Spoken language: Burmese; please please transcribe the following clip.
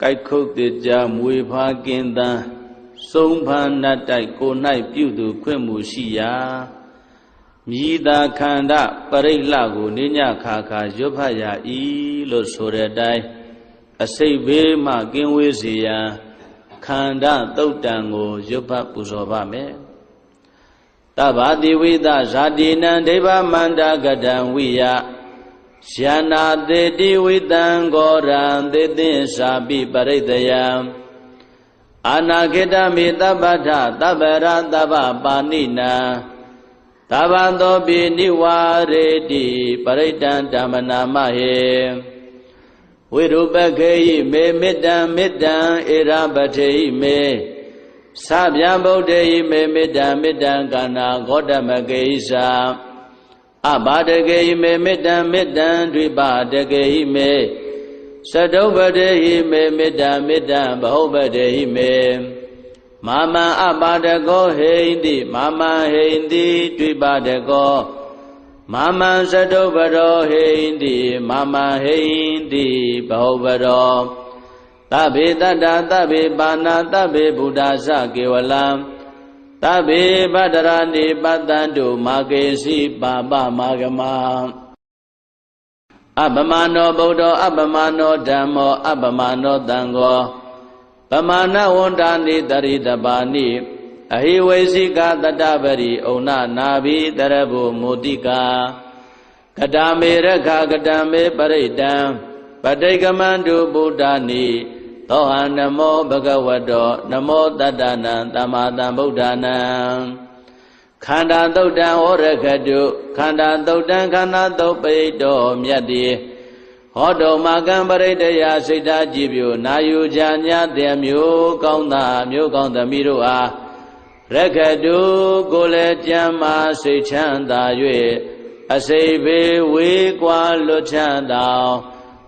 ကြိုက်ခုတ်တေကြမွေဖားကင်းတန်းစုံဖန်နတ်တိုက်ကို၌ပြုသူခွင့်မှုရှိရာမြည်သာခန္ဓာပရိလကိုနိညခါခါရွတ်ဖတ်ရဤလို့ဆိုတဲ့အတိုင်းအစိတ်ဘေးမှကင်းဝေးစေရန်ခန္ဓာတုတ်တံကိုရွတ်ဖတ်ပူဇော်ပါမယ်တဗ္ဗတိဝိသဇာတိနံဒိဗ္ဗမန္တကတံဝိယ ယနာတေတိဝိတံဂောရံသေသင်္စာပိပရိတယံအာနာခေတမေတပ္ပထတပ္ပရတပ္ပပါဏိနံသဗ္ဗသောပိနိဝါရေတိပရိတံဓမ္မနာမဟေဝိရုပခေယိမေမေတ္တံမေတ္တံဧရပထေယိမေသဗျံဗုဒ္ဓေယိမေမေတ္တံမေတ္တံကာနာဂေါတမကေဣစာ အဘာတကေယိမေမေတ္တံမေတ္တံဒွိပါတကေယိမေသတုပတေဟိမေမေတ္တံမေတ္တံဘဟုပတေဟိမေမာမံအပါဒကောဟိန္တိမာမံဟိန္တိဒွိပါဒကောမာမံသတုပရောဟိန္တိမာမံဟိန္တိဘဟုပရောသဗ္ဗေတတ္တသဗ္ဗေပါဏသဗ္ဗေဘုဒ္ဓသကေဝလံ သဗ္ဗေပတ္တရာနိပတ္တံတုမာကေစီပါပမာဂမအပမနောဗုဒ္ဓအပမနောဓမ္မောအပမနောတံဃောပမာဏဝန္တာနိတရိတပါဏိအဟိဝေစိကတတပရိဩနနာဘိတရဘုမုတိကာကတာမေရခကတံမေပရိတံပဋိကမန္တုဗုဒ္ဓနိ သောဟနမောဘဂဝတောနမောတတ္တနံသမ္မာသမ္ဗုဒ္ဓနာခန္ဓာသုတ်တံဩရခတုခန္ဓာသုတ်တံခန္ဓာသုတ်ပိတောမြတ်တိဟောတုမကံပရိတယစိတ်ဓာကြည်ပြိုနာယူကြညာတဲ့မျိုးကောင်းသာမျိုးကောင်းသမီးတို့အားရခတုကိုလည်းကြမ်းမာစိတ်ချမ်းသာ၍အစိဘေဝေးကွာလွတ်ချမ်းသာ